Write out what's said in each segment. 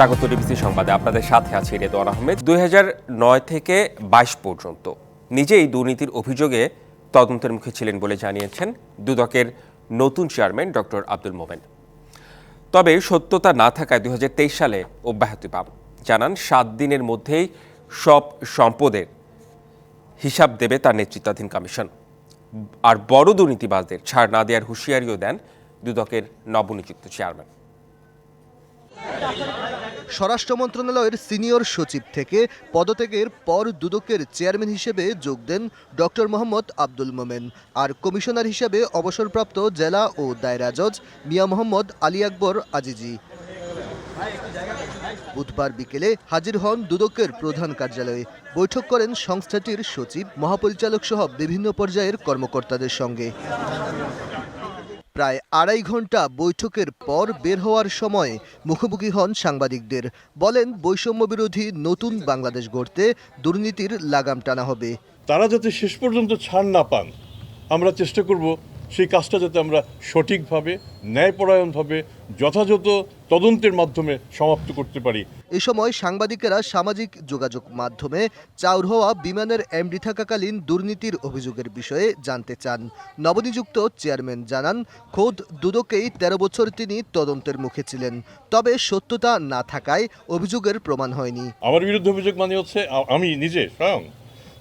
স্বাগত ডিবিসি সংবাদে। আপনাদের সাথে আছি রেদওয়ান আহমেদ। দুই নয় থেকে বাইশ পর্যন্ত নিজেই দুর্নীতির অভিযোগে তদন্তের মুখে ছিলেন বলে জানিয়েছেন দুদকের নতুন চেয়ারম্যান ডক্টর আব্দুল মোমেন। তবে সত্যতা না থাকায় দুই হাজার তেইশ সালে অব্যাহতি পান জানান, সাত দিনের মধ্যেই সব সম্পদের হিসাব দেবে তার নেতৃত্বাধীন কমিশন। আর বড় দুর্নীতিবাজদের ছাড় না দেওয়ার হুঁশিয়ারিও দেন দুদকের নবনিযুক্ত চেয়ারম্যান। স্বরাষ্ট্র মন্ত্রণালয়ের সিনিয়র সচিব থেকে পদত্যাগের পর দুদকের চেয়ারম্যান হিসেবে যোগ দেন ডক্টর মোহাম্মদ আব্দুল মোমেন আর কমিশনার হিসেবে অবসরপ্রাপ্ত জেলা ও দায়রা জজ মিয়া মোহাম্মদ আলী আকবর আজিজি। বুধবার বিকেলে হাজির হন দুদকের প্রধান কার্যালয়ে। বৈঠক করেন সংস্থাটির সচিব, মহাপরিচালক সহ বিভিন্ন পর্যায়ের কর্মকর্তাদের সঙ্গে। প্রায় আড়াই ঘণ্টা বৈঠকের পর বের হওয়ার সময় মুখোমুখি হন সাংবাদিকদের। বলেন, বৈষম্য বিরোধী নতুন বাংলাদেশ গড়তে দুর্নীতির লাগাম টানা হবে। তারা যাতে শেষ পর্যন্ত ছাড় না পান, আমরা চেষ্টা করব সেই কাজটা যাতে আমরা সঠিকভাবে, ন্যায়পরায়ণভাবে যথাযথ তদন্তের মাধ্যমে সমাপ্ত করতে পারি। এ সময় সাংবাদিকেরা সামাজিক যোগাযোগ মাধ্যমে চাউর হওয়া বিমানের এমডি থাকাকালীন দুর্নীতির অভিযোগের বিষয়ে জানতে চান। নবনিযুক্ত চেয়ারম্যান জানান খোদ দুদকেই তেরো বছর তিনি তদন্তের মুখে ছিলেন। তবে সত্যতা না থাকায় অভিযোগের প্রমাণ হয়নি। আমার বিরুদ্ধে অভিযোগ মানে হচ্ছে আমি নিজে স্বয়ং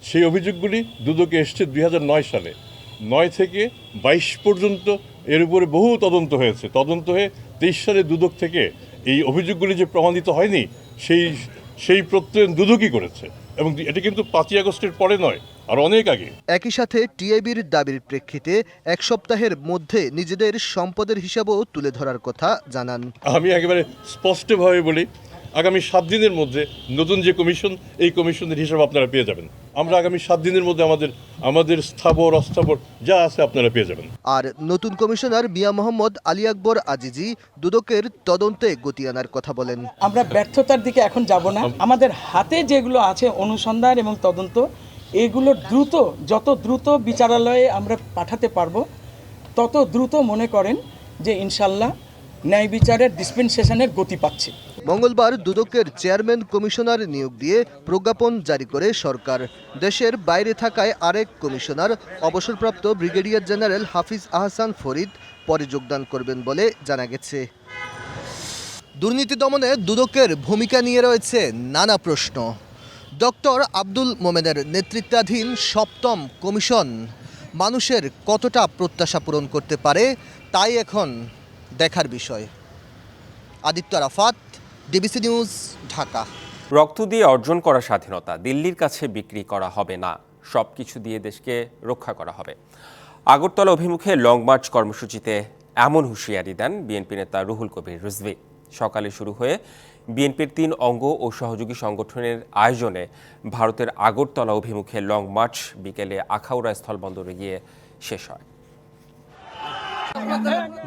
সেই অভিযোগগুলি দুদকে এসছে দুই হাজার নয় সালে। নয় থেকে বাইশ পর্যন্ত এর উপরে বহু তদন্ত হয়েছে। তদন্ত হয়ে তেইশ সালে দুদক থেকে এই অভিযোগগুলি যে প্রমাণিত হয়নি সেই সেই প্রত্যয়ন দুদকই করেছে। এবং এটা কিন্তু পাঁচই আগস্টের পরে নয় আর অনেক আগে। একই সাথে টিআইবির দাবির প্রেক্ষিতে এক সপ্তাহের মধ্যে নিজেদের সম্পদের হিসাবও তুলে ধরার কথা জানান। আমি একেবারে স্পষ্টভাবে বলি আগামী সাত দিনের মধ্যে নতুন যে কমিশন এই কমিশনের হিসাব আপনারা পেয়ে যাবেন। আমরা আগামী সাত দিনের মধ্যে আমাদের আমাদের স্থাবর অস্থাবর যা আছে আপনারা পেয়ে যাবেন। আর নতুন কমিশনার মিয়া মোহাম্মদ আলী আকবর আজিজি দুদকের তদন্তে গতি আনার কথা বলেন। আমরা ব্যর্থতার দিকে এখন যাব না। আমাদের হাতে যেগুলো আছে অনুসন্ধান এবং তদন্ত এগুলো দ্রুত যত দ্রুত বিচারালয়ে আমরা পাঠাতে পারব তত দ্রুত মনে করেন যে ইনশাল্লাহ ন্যায় বিচারের ডিসপেন্সেশনের গতি পাচ্ছে। মঙ্গলবার দুদকের চেয়ারম্যান কমিশনার নিয়োগ দিয়ে প্রজ্ঞাপন জারি করে সরকার। দেশের বাইরে থাকায় আরেক কমিশনার, অবসরপ্রাপ্ত ব্রিগেডিয়ার জেনারেল হাফিজ আহসান ফরিদ পরে যোগদান করবেন বলে জানা গেছে। দুর্নীতি দমনে দুদকের ভূমিকা নিয়ে রয়েছে নানা প্রশ্ন। ডক্টর আব্দুল মোমেনের নেতৃত্বাধীন সপ্তম কমিশন মানুষের কতটা প্রত্যাশা পূরণ করতে পারে, তাই এখন দেখার বিষয়। Aditya Arafat DBC news, Dhaka. রক্ত দিয়ে অর্জন করা স্বাধীনতা দিল্লির কাছে বিক্রি করা হবে না। সব কিছু দিয়ে দেশকে রক্ষা করা হবে। আগরতলা অভিমুখে লং মার্চ কর্মসূচিতে এমন হুঁশিয়ারি দেন বিএনপি নেতা রুহুল কবির রিজভি। সকালে শুরু হয়ে বিএনপির তিন অঙ্গ ও সহযোগী সংগঠনের আয়োজনে ভারতের আগরতলা অভিমুখে লং মার্চ বিকেলে আখাউড়া স্থলবন্দরে গিয়ে শেষ হয়।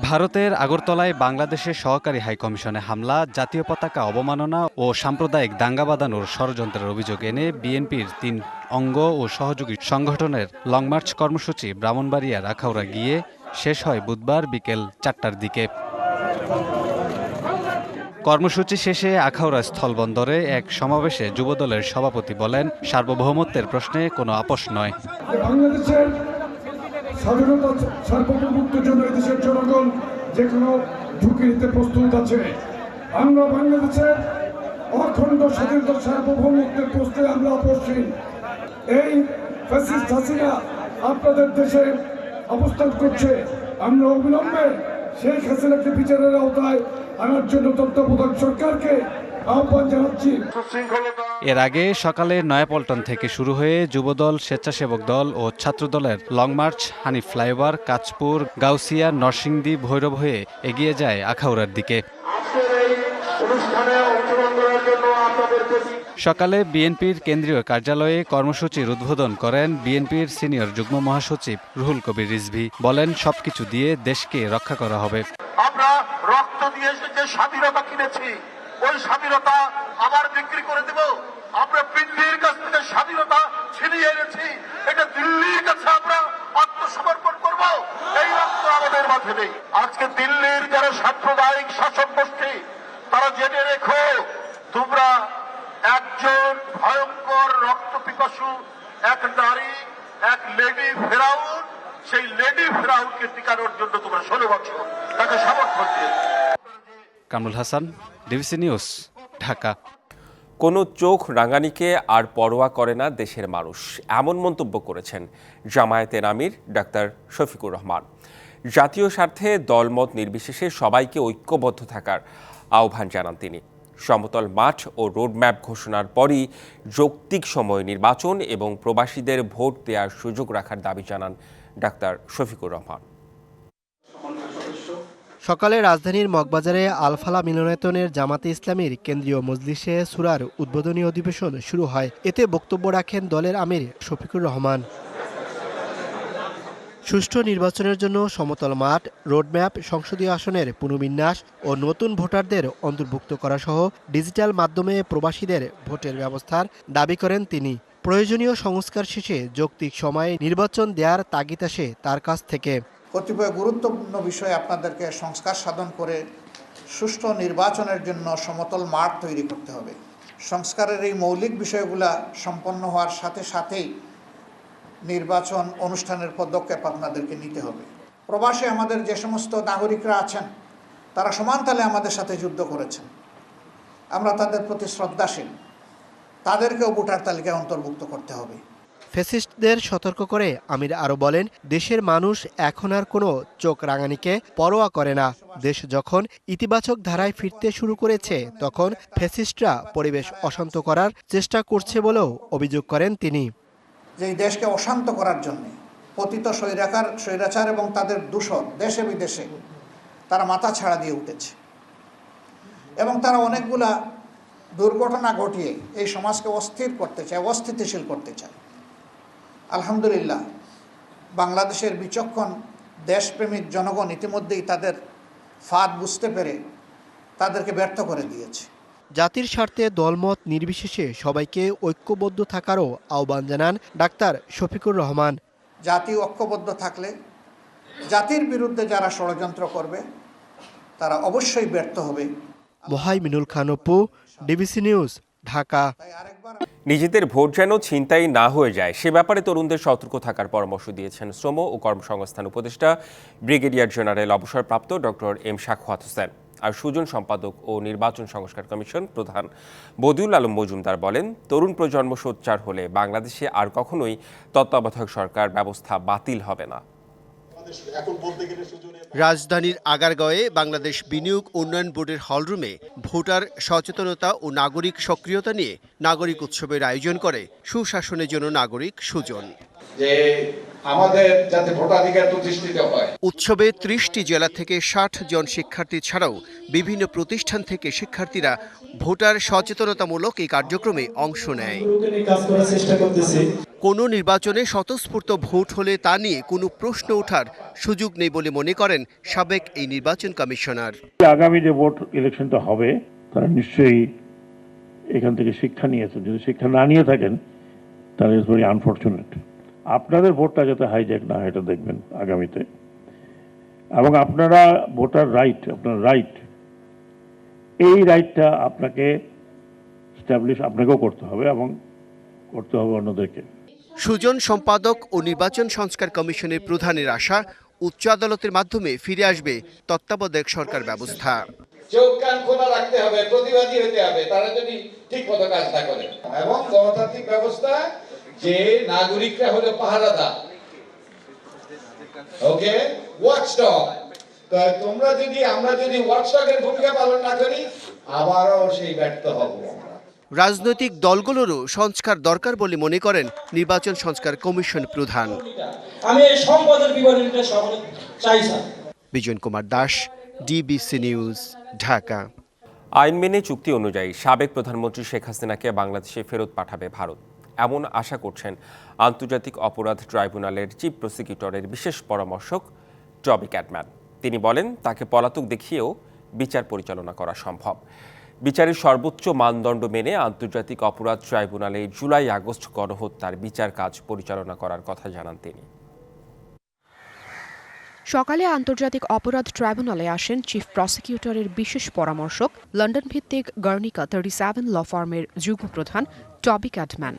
ভারতের আগরতলায় বাংলাদেশের সহকারী হাইকমিশনে হামলা, জাতীয় পতাকা অবমাননা ও সাম্প্রদায়িক দাঙ্গা বাঁধানোর ষড়যন্ত্রের অভিযোগ এনে বিএনপির তিন অঙ্গ ও সহযোগী সংগঠনের লংমার্চ কর্মসূচি ব্রাহ্মণবাড়িয়ার আখাউড়া গিয়ে শেষ হয় বুধবার বিকেল চারটার দিকে। কর্মসূচি শেষে আখাউড়া স্থলবন্দরে এক সমাবেশে যুবদলের সভাপতি বলেন, সার্বভৌমত্বের প্রশ্নে কোনো আপোষ নয়। স্বাধীনতা সার্বভৌমত্বের জন্য দেশের জনগণ যে ঝুঁকি নিতে প্রস্তুত আছে। আমরা বাংলাদেশের অখণ্ড স্বাধীনতা সার্বভৌমত্বের প্রশ্নে আমরা আপোষহীন এই ফ্যাসিস্ট হাসিনা আপনাদের দেশে অবস্থান করছে। আমরা অবিলম্বে শেখ হাসিনাকে বিচারের আওতায় আনার জন্য তত্ত্বাবধায়ক সরকারকে আহ্বান জানাচ্ছি। এর আগে সকালে নয়াপল্টন থেকে শুরু হয়ে যুবদল স্বেচ্ছাসেবক দল ও ছাত্রদলের long march Hanif flyover Kanchpur Gausia Narsingdi Bhairab হয়ে এগিয়ে যায় আখাউড়ার দিকে। সকালে বিএনপির কেন্দ্রীয় কার্যালয়ে কর্মসূচির উদ্বোধন করেন বিএনপির সিনিয়র যুগ্ম মহাসচিব রুহুল কবির রিজভি। বলেন সবকিছু দিয়ে দেশকে রক্ষা করা হবে। আমরা রক্ত দিয়ে যে স্বাধীনতা কিনেছি। ওই স্বাধীনতা আবার বিক্রি করে দেব। আমরা দিল্লির কাছ থেকে স্বাধীনতা ছিনিয়ে এনেছি। এটা দিল্লির কাছে আমরা আত্মসমর্পণ করব। এই রক্ত আমাদের মাঝে নেই। আজকে দিল্লির যারা সাম্প্রদায়িক শাসক গোষ্ঠী, তারা জেনে রেখো, তোমরা একজন ভয়ঙ্কর রক্ত পিপাসু, এক নারী, এক লেডি ফেরাউন। সেই লেডি ফেরাউনকে টিকানোর জন্য তোমরা ষোলো বছর তাকে সমর্থন দিয়েছে। Kamrul Hasan. DBC news, Dhaka. কোনো চোখ রাঙানিকে আর পরোয়া করে না দেশের মানুষ, এমন মন্তব্য করেছেন জামায়াতের আমির ডাক্তার শফিকুর রহমান। জাতীয় স্বার্থে দলমত নির্বিশেষে সবাইকে ঐক্যবদ্ধ থাকার আহ্বান জানান তিনি। সমতল মাঠ ও রোডম্যাপ ঘোষণার পরই যৌক্তিক সময় নির্বাচন এবং প্রবাসীদের ভোট দেওয়ার সুযোগ রাখার দাবি জানান ডাক্তার শফিকুর রহমান। সকালে রাজধানীর মগবাজারে আলফালা মিলনায়তনের জামাতে ইসলামীর কেন্দ্রীয় মজলিসে সুরার উদ্বোধনী অধিবেশন শুরু হয়। এতে বক্তব্য রাখেন দলের আমির শফিকুর রহমান। সুষ্ঠু নির্বাচনের জন্য সমতল মাঠ, রোডম্যাপ, সংসদীয় আসনের পুনর্বিন্যাস ও নতুন ভোটারদের অন্তর্ভুক্ত করা সহ ডিজিটাল মাধ্যমে প্রবাসীদের ভোটের ব্যবস্থার দাবি করেন তিনি। প্রয়োজনীয় সংস্কার শেষে যৌক্তিক সময়ে নির্বাচন দেওয়ার তাগিদ আসে তার কাছ থেকে। কতিপয় গুরুত্বপূর্ণ বিষয়ে আপনাদেরকে সংস্কার সাধন করে সুষ্ঠু নির্বাচনের জন্য সমতল মাঠ তৈরি করতে হবে। সংস্কারের এই মৌলিক বিষয়গুলা সম্পন্ন হওয়ার সাথে সাথেই নির্বাচন অনুষ্ঠানের পদক্ষেপ আপনাদেরকে নিতে হবে। প্রবাসে আমাদের যে সমস্ত নাগরিকরা আছেন, তারা সমানতালে আমাদের সাথে যুদ্ধ করেছেন। আমরা তাদের প্রতি শ্রদ্ধাশীল। তাদেরকেও ভোটার তালিকায় অন্তর্ভুক্ত করতে হবে। ফেসিস্টদের সতর্ক করে আমির আরও বলেন, দেশের মানুষ এখন আর কোনো চোখ রাঙানিকে পরোয়া করে না। দেশ যখন ইতিবাচক ধারায় ফিরতে শুরু করেছে, তখন ফেসিস্টরা পরিবেশ অশান্ত করার চেষ্টা করছে বলেও অভিযোগ করেন তিনি। যে দেশকে অশান্ত করার জন্য পতিত স্বৈরাকার স্বৈরাচার এবং তাদের দূষণ দেশে বিদেশে তারা মাথা ছাড়া দিয়ে উঠেছে। এবং তারা অনেকগুলা দুর্ঘটনা ঘটিয়ে এই সমাজকে অস্থির করতে চায়, অস্থিতিশীল করতে চায়। আলহামদুলিল্লাহ বাংলাদেশের বিচক্ষণ দেশপ্রেমিক জনগণ ইতিমধ্যেই তাদের ফাঁদ বুঝতে পেরে তাদেরকে ব্যর্থ করে দিয়েছে। জাতির স্বার্থে দলমত নির্বিশেষে সবাইকে ঐক্যবদ্ধ থাকারও আহ্বান জানান ডাক্তার শফিকুর রহমান। জাতি ঐক্যবদ্ধ থাকলে জাতির বিরুদ্ধে যারা ষড়যন্ত্র করবে তারা অবশ্যই ব্যর্থ হবে। Mohaiminul Khan Apu DBC news Dhaka. নিজেদের ভোট যেন ছিনতাই না হয়ে যায়, সে ব্যাপারে তরুণদের সতর্ক থাকার পরামর্শ দিয়েছেন শ্রম ও কর্মসংস্থান উপদেষ্টা, ব্রিগেডিয়ার জেনারেল অবসরপ্রাপ্ত ডক্টর এম শাখওয়াত হোসেন। আর সুজন সম্পাদক ও নির্বাচন সংস্কার কমিশন প্রধান বদিউল আলম মজুমদার বলেন, তরুণ প্রজন্ম সোচ্চার হলে বাংলাদেশে আর কখনোই তত্ত্বাবধায়ক সরকার ব্যবস্থা বাতিল হবে না। রাজধানীর আগারগাঁওয়ে বাংলাদেশ বিনিয়োগ উন্নয়ন বোর্ডের হলরুমে ভোটার সচেতনতা ও নাগরিক সক্রিয়তা নিয়ে নাগরিক উৎসবের আয়োজন করে সুশাসনের জন্য নাগরিক সুজন। যে আমাদের যাতে ভোটাধিকার প্রতিষ্ঠিত হয়। উৎসবে ত্রিশটি জেলা থেকে ষাট জন শিক্ষার্থী ছাড়াও বিভিন্ন প্রতিষ্ঠান থেকে শিক্ষার্থীরা ভোটার সচেতনতামূলক এই কার্যক্রমে অংশ নেয়। কোনো নির্বাচনে স্বতঃস্ফূর্ত ভোট হলে তা নিয়ে কোনো প্রশ্ন ওঠার সুযোগ নেই বলে মনে করেন সাবেক এই নির্বাচন কমিশনার। আগামী যে ভোট ইলেকশনটা হবে তারা নিশ্চয়ই এখান থেকে শিক্ষা নিয়েছেন। যদি শিক্ষা না নিয়ে থাকেন তাহলে ইটস ভেরি আনফর্চুনেট আপনাদের ভোটটা যাতে হাইজ্যাক না হয় এটা দেখবেন আগামীতে। এবং আপনারা ভোটার রাইট আপনার রাইট এই রাইটটা আপনাকে স্ট্যাবলিশ আপনাকেও করতে হবে এবং করতে হবে অন্যদেরকে। সুজন সম্পাদক ও নির্বাচন সংস্কার কমিশনের প্রধানের আশা উচ্চ আদালতের মাধ্যমে ফিরে আসবে তত্ত্বাবধায়ক সরকার ব্যবস্থা। চোখ কান খোলা রাখতে হবে প্রতিবাদী হতে হবে তারা যদি ঠিক মতো কাজ না করে। এবং গণতান্ত্রিক ব্যবস্থা যে নাগরিকরা হলো পাহারাদার। ওকে ওয়াচডগ তোমরা যদি আমরা যদি ওয়াচডগের ভূমিকা পালন না করি আবারও সেই ব্যর্থ হব রাজনৈতিক দলগুলোরও সংস্কার দরকার বলে মনে করেন নির্বাচন সংস্কার কমিশন প্রধান। আমি এই সম্পদের বিবরণীটা সকলে চাই sir. Bijon Kumar Das DBC news Dhaka. আইন মেনে চুক্তি অনুযায়ী সাবেক প্রধানমন্ত্রী শেখ হাসিনাকে বাংলাদেশে ফেরত পাঠাবে ভারত। এমন আশা করছেন আন্তর্জাতিক অপরাধ ট্রাইব্যুনালের চিফ প্রসিকিউটরের বিশেষ পরামর্শক টবি ক্যাটম্যান। তিনি বলেন, তাকে পলাতক দেখিয়েও বিচার পরিচালনা করা সম্ভব। বিচারের সর্বোচ্চ মানদণ্ড মেনে আন্তর্জাতিক অপরাধ ট্রাইব্যুনালে জুলাই আগস্ট গণহত্যার বিচার কাজ পরিচালনা করার কথা জানান তিনি। সকালে আন্তর্জাতিক অপরাধ ট্রাইব্যুনালে আসেন চিফ প্রসিকিউটরের বিশেষ পরামর্শক লন্ডন ভিত্তিক গার্নিকা থার্টি সেভেন ল ফার্মের যুগ্ম প্রধান টবি ক্যাডম্যান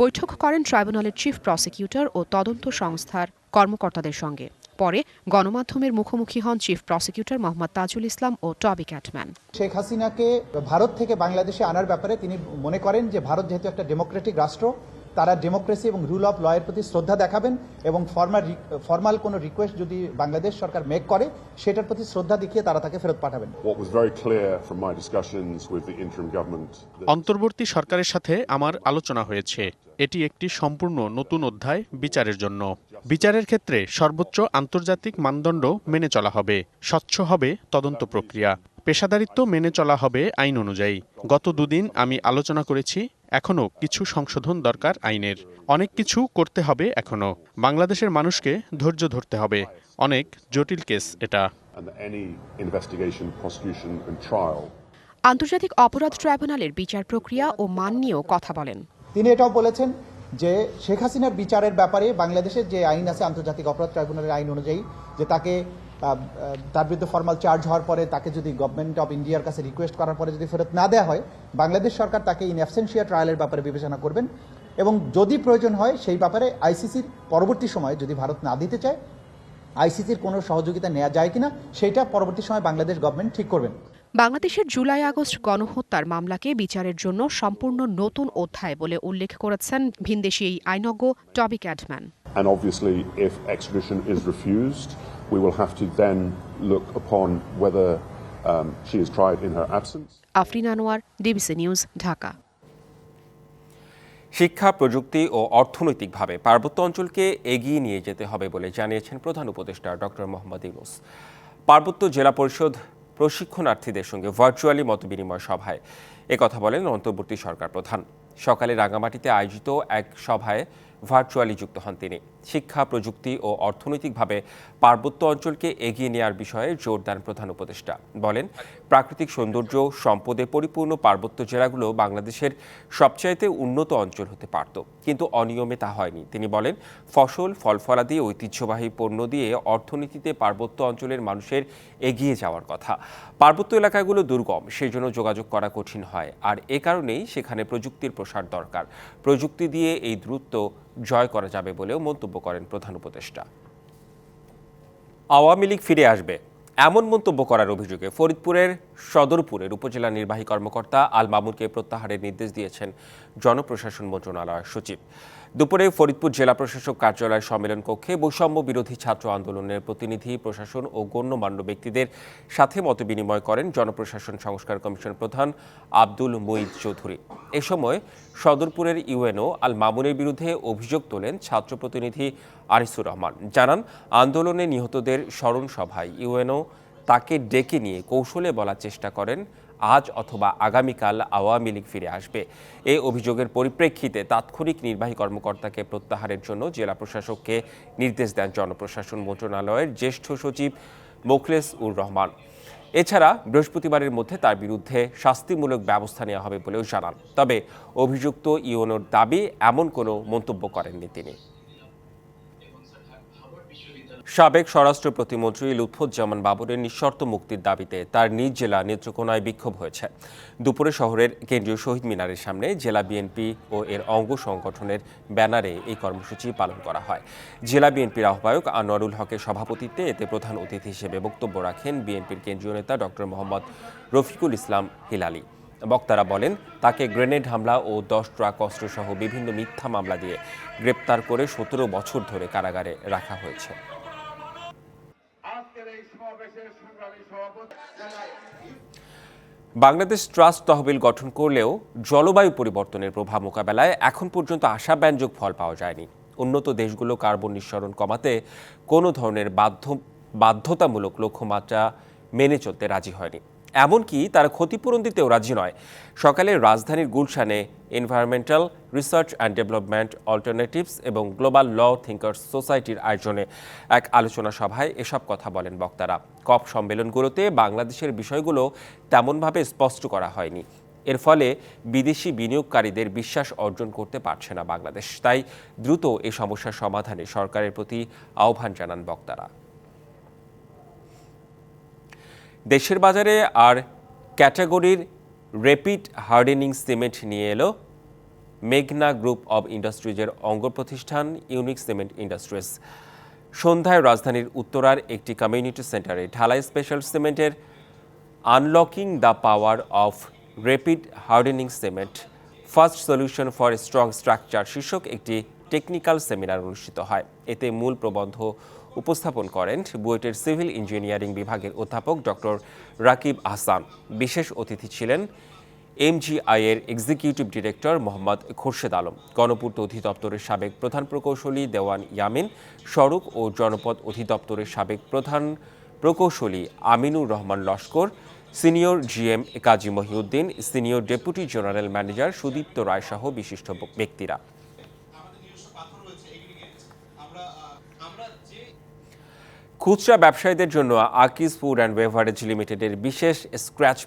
বৈঠক করেন ট্রাইব্যুনালের চিফ প্রসিকিউটর ও তদন্ত সংস্থার কর্মকর্তাদের সঙ্গে। পরে গণমাধ্যমের মুখোমুখি হন চিফ প্রসিকিউটর মোহাম্মদ তাজুল ইসলাম ও টবি ক্যাটম্যান। শেখ হাসিনাকে ভারত থেকে বাংলাদেশে আনার ব্যাপারে তিনি মনে করেন যে ভারত যেহেতু একটা ডেমোক্রেটিক রাষ্ট্র তারা ডেমোক্রেসি এবং রুল অফ লয়ের প্রতি শ্রদ্ধা দেখাবেন এবং ফর্মাল ফর্মাল কোনো রিকোয়েস্ট যদি বাংলাদেশ সরকার মেক করে সেটার প্রতি শ্রদ্ধা দেখিয়ে তারা তাকে ফেরত পাঠাবেন। What was very clear from my discussions with the interim government that অন্তর্বর্তী সরকারের সাথে আমার আলোচনা হয়েছে। এটি একটি সম্পূর্ণ নতুন অধ্যায় বিচারের জন্য। বিচারের ক্ষেত্রে সর্বোচ্চ আন্তর্জাতিক মানদণ্ড মেনে চলা হবে। স্বচ্ছ হবে তদন্ত প্রক্রিয়া। পেশাদারিত্ব মেনে চলা হবে আইন অনুযায়ী। গত দুদিন আমি আলোচনা করেছি এখনও কিছু সংশোধন দরকার আইনের। অনেক কিছু করতে হবে এখনও। বাংলাদেশের মানুষকে ধৈর্য ধরতে হবে। অনেক জটিল কেস এটা। আন্তর্জাতিক অপরাধ ট্রাইব্যুনালের বিচার প্রক্রিয়া ও মান নিয়েও কথা বলেন। তিনি এটাও বলেছেন যে শেখ হাসিনার বিচারের ব্যাপারে বাংলাদেশের যে আইন আছে আন্তর্জাতিক অপরাধ ট্রাইব্যুনালের আইন অনুযায়ী যে তাকে তার বিরুদ্ধে ফর্মাল চার্জ হওয়ার পরে তাকে যদি গভর্নমেন্ট অফ ইন্ডিয়ার কাছে রিকোয়েস্ট করার পরে যদি ফেরত না দেওয়া হয় বাংলাদেশ সরকার তাকে ইন অ্যাবসেন্সিয়া ট্রায়ালের ব্যাপারে বিবেচনা করবেন এবং যদি প্রয়োজন হয় সেই ব্যাপারে আইসিসির পরবর্তী সময়ে যদি ভারত না দিতে চায় আইসিসির কোনো সহযোগিতা নেওয়া যায় কিনা সেটা পরবর্তী সময় বাংলাদেশ গভর্নমেন্ট ঠিক করবেন বাংলাদেশের জুলাই আগস্ট গণহত্যার মামলাকে বিচারের জন্য সম্পূর্ণ নতুন অধ্যায় বলে উল্লেখ করেছেন ভিনদেশি এই আইনজ্ঞ Toby Cadman and obviously if extradition is refused we will have to then look upon whether um, she is tried in her absence. Afrin Anwar DBC news Dhaka. শিক্ষা প্রযুক্তি ও অর্থনৈতিকভাবে পার্বত্য অঞ্চলকে এগিয়ে নিয়ে যেতে হবে বলে জানিয়েছেন প্রধান উপদেষ্টা ডক্টর মোহাম্মদ ইউনুস। পার্বত্য জেলা পরিষদ প্রশিক্ষণার্থীদের সঙ্গে ভার্চুয়ালি মতবিনিময় সভায় একথা বলেন অন্তর্বর্তী সরকার প্রধান। সকালে রাঙামাটিতে আয়োজিত এক সভায় ভার্চুয়ালি যুক্ত হন তিনি। শিক্ষা, প্রযুক্তি ও অর্থনৈতিকভাবে পার্বত্য অঞ্চলকে এগিয়ে নেওয়ার বিষয়ে জোর দেন প্রধান উপদেষ্টা। বলেন, প্রাকৃতিক সৌন্দর্য, সম্পদে পরিপূর্ণ পার্বত্য জেলাগুলো বাংলাদেশের সবচাইতে উন্নত অঞ্চল হতে পারত, কিন্তু অনিয়মে তা হয়নি। তিনি বলেন, ফসল, ফলফলাদি, ঐতিহ্যবাহী পণ্য দিয়ে অর্থনীতিতে পার্বত্য অঞ্চলের মানুষের এগিয়ে যাওয়ার কথা। পার্বত্য এলাকাগুলো দুর্গম সেই জন্য যোগাযোগ করা কঠিন হয়। আর এ কারণেই সেখানে প্রযুক্তির প্রসার দরকার। প্রযুক্তি দিয়ে এই দ্রুত জয় করা যাবে বলেও মন্তব্য করেন প্রধান উপদেষ্টা। আওয়ামী লীগ ফিরে আসবে, এমন মন্তব্য করার অভিযোগে ফরিদপুরের সদরপুরের উপজেলা নির্বাহী কর্মকর্তা আল মামুনকে প্রত্যাহারের নির্দেশ দিয়েছেন জনপ্রশাসন মন্ত্রণালয়ের সচিব। দুপুরে ফরিদপুর জেলা প্রশাসক কার্যালয় সম্মেলন কক্ষে বৈষম্য বিরোধী ছাত্র আন্দোলনের প্রতিনিধি, প্রশাসন ও গণ্যমান্য ব্যক্তিদের সাথে মতবিনিময় করেন জনপ্রশাসন সংস্কার কমিশন প্রধান আব্দুল মুইদ চৌধুরী। এ সময় সদরপুরের ইউএনও আল মামুনের বিরুদ্ধে অভিযোগ তোলেন ছাত্র প্রতিনিধি আনিসুর রহমান। জানান, আন্দোলনে নিহতদের স্মরণ সভায় ইউএনও তাকে ডেকে নিয়ে কৌশলে বলার চেষ্টা করেন আজ অথবা আগামীকাল আওয়ামী লীগ ফিরে আসবে। এই অভিযোগের পরিপ্রেক্ষিতে তাৎক্ষণিক নির্বাহী কর্মকর্তাকে প্রত্যাহারের জন্য জেলা প্রশাসককে নির্দেশ দেন জনপ্রশাসন মন্ত্রণালয়ের জ্যেষ্ঠ সচিব মোখলেস উর রহমান। এছাড়া বৃহস্পতিবারের মধ্যে তার বিরুদ্ধে শাস্তিমূলক ব্যবস্থা নেওয়া হবে বলেও জানান। তবে অভিযুক্ত ইউনোর দাবি, এমন কোনো মন্তব্য করেননি তিনি। সাবেক স্বরাষ্ট্র প্রতিমন্ত্রী লুৎফুজ্জামান বাবরের নিঃশর্ত মুক্তির দাবিতে তার নিজ জেলা নেত্রকোনায় বিক্ষোভ হয়েছে। দুপুরে শহরের কেন্দ্রীয় শহীদ মিনারের সামনে জেলা বিএনপি ও এর অঙ্গ সংগঠনের ব্যানারে এই কর্মসূচি পালন করা হয়। জেলা বিএনপির আহ্বায়ক আনোয়ারুল হকের সভাপতিত্বে এতে প্রধান অতিথি হিসেবে বক্তব্য রাখেন বিএনপির কেন্দ্রীয় নেতা ডক্টর মোহাম্মদ রফিকুল ইসলাম হিলালি। বক্তারা বলেন, তাকে গ্রেনেড হামলা ও দশ ট্রাক অস্ত্রসহ বিভিন্ন মিথ্যা মামলা দিয়ে গ্রেপ্তার করে সতেরো বছর ধরে কারাগারে রাখা হয়েছে। বাংলাদেশ ট্রাস্ট তহবিল গঠন করলেও জলবায়ু পরিবর্তনের প্রভাব মোকাবেলায় এখন পর্যন্ত আশাব্যঞ্জক ফল পাওয়া যায়নি। উন্নত দেশগুলো কার্বন নিঃসরণ কমাতে কোনো ধরনের বাধ্য বাধ্যতামূলক লক্ষ্যমাত্রা মেনে চলতে রাজি হয়নি। এমনকি তারা ক্ষতিপূরণ দিতেও রাজি নয়। সকালে রাজধানীর গুলশানে environmental research and development alternatives এবং গ্লোবাল ল থিঙ্কার্স সোসাইটির আয়োজনে এক আলোচনা সভায় এসব কথা বলেন বক্তারা। কপ সম্মেলনগুলোতে বাংলাদেশের বিষয়গুলো তেমনভাবে স্পষ্ট করা হয়নি। এর ফলে বিদেশি বিনিয়োগকারীদের বিশ্বাস অর্জন করতে পারছে না বাংলাদেশ। তাই দ্রুত এই সমস্যার সমাধানে সরকারের প্রতি আহ্বান জানান বক্তারা। দেশের বাজারে আর ক্যাটাগরির রেপিড হার্ডেনিং সিমেন্ট নিয়ে এলো মেঘনা গ্রুপ অব ইন্ডাস্ট্রিজের অঙ্গ প্রতিষ্ঠান ইউনিক সিমেন্ট ইন্ডাস্ট্রিজ। সন্ধ্যায় রাজধানীর উত্তরার একটি কমিউনিটি সেন্টারে ঢালাই স্পেশাল সিমেন্টের unlocking the power of rapid hardening cement first solution for strong structure শীর্ষক একটি টেকনিক্যাল সেমিনার অনুষ্ঠিত হয়। এতে মূল প্রবন্ধ উপস্থাপন করেন বুয়েটের সিভিল ইঞ্জিনিয়ারিং বিভাগের অধ্যাপক ডক্টর রাকিব আহসান। বিশেষ অতিথি ছিলেন এমজিআই এর এক্সিকিউটিভ ডিরেক্টর মোহাম্মদ খোরশেদ আলম, গণপূর্ত অধিদপ্তরের সাবেক প্রধান প্রকৌশলী দেওয়ান ইয়ামিন সড়ক ও জনপদ অধিদপ্তরের সাবেক প্রধান প্রকৌশলী Aminur Rahman Laskar, senior GM Kazi Mohiuddin, senior deputy general manager Sudipta Roy সহ বিশিষ্ট ব্যক্তিরা। খুচরা ব্যবসায়ীদের জন্য আকিজ ফুড অ্যান্ড বেভারেজ লিমিটেডের বিশেষ স্ক্র্যাচ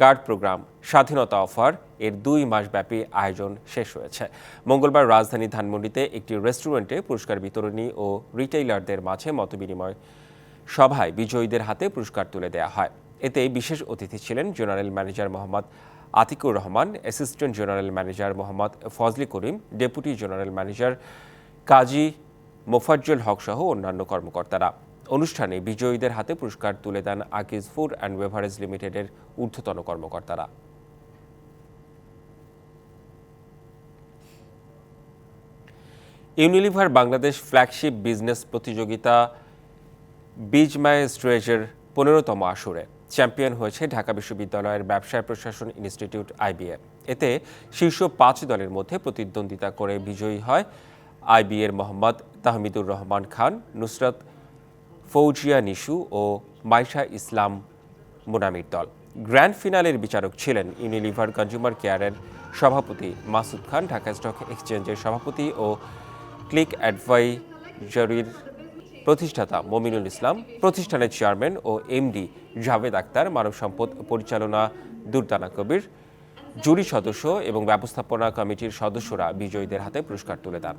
কার্ড প্রোগ্রাম, স্বাধীনতা অফার, এর দুই মাসব্যাপী আয়োজন শেষ হয়েছে। মঙ্গলবার রাজধানী ধানমন্ডিতে একটি রেস্টুরেন্টে পুরস্কার বিতরণী ও রিটেইলারদের মাঝে মতবিনিময় সভায় বিজয়ীদের হাতে পুরস্কার তুলে দেওয়া হয়। এতে বিশেষ অতিথি ছিলেন general manager Mohammad Atikur Rahman, assistant general manager Mohammad Fazli Karim, deputy general manager Kazi Mofazzal Haque সহ অন্যান্য কর্মকর্তারা। অনুষ্ঠানে বিজয়ীদের হাতে পুরস্কার তুলে দেন আকিজ ফুড অ্যান্ড বেভারেজ লিমিটেডের ঊর্ধ্বতন কর্মকর্তারা। ইউনিলিভার বাংলাদেশ ফ্ল্যাগশিপ বিজনেস প্রতিযোগিতা বিজ মাই স্ট্রেজের পনেরোতম আসরে। চ্যাম্পিয়ন হয়েছে ঢাকা বিশ্ববিদ্যালয়ের ব্যবসায় প্রশাসন ইনস্টিটিউট আইবিএ এতে শীর্ষ পাঁচ দলের মধ্যে প্রতিদ্বন্দ্বিতা করে বিজয়ী হয় আইবিএর মোহাম্মদ তাহমিদুর রহমান খান, নুসরাত ফৌজিয়া নিশু ও মাইশা ইসলাম মুনামির দল। গ্র্যান্ড ফিনালের বিচারক ছিলেন ইউনিলিভার কনজিউমার কেয়ারের সভাপতি মাসুদ খান, ঢাকা স্টক এক্সচেঞ্জের সভাপতি ও ক্লিক অ্যাডভাইজরির প্রতিষ্ঠাতা মমিনুল ইসলাম, প্রতিষ্ঠানের চেয়ারম্যান ও এমডি জাভেদ আক্তার, মানব সম্পদ পরিচালনা দুর্দানা কবির, জুরি সদস্য এবং ব্যবস্থাপনা কমিটির সদস্যরা বিজয়ীদের হাতে পুরস্কার তুলে দেন।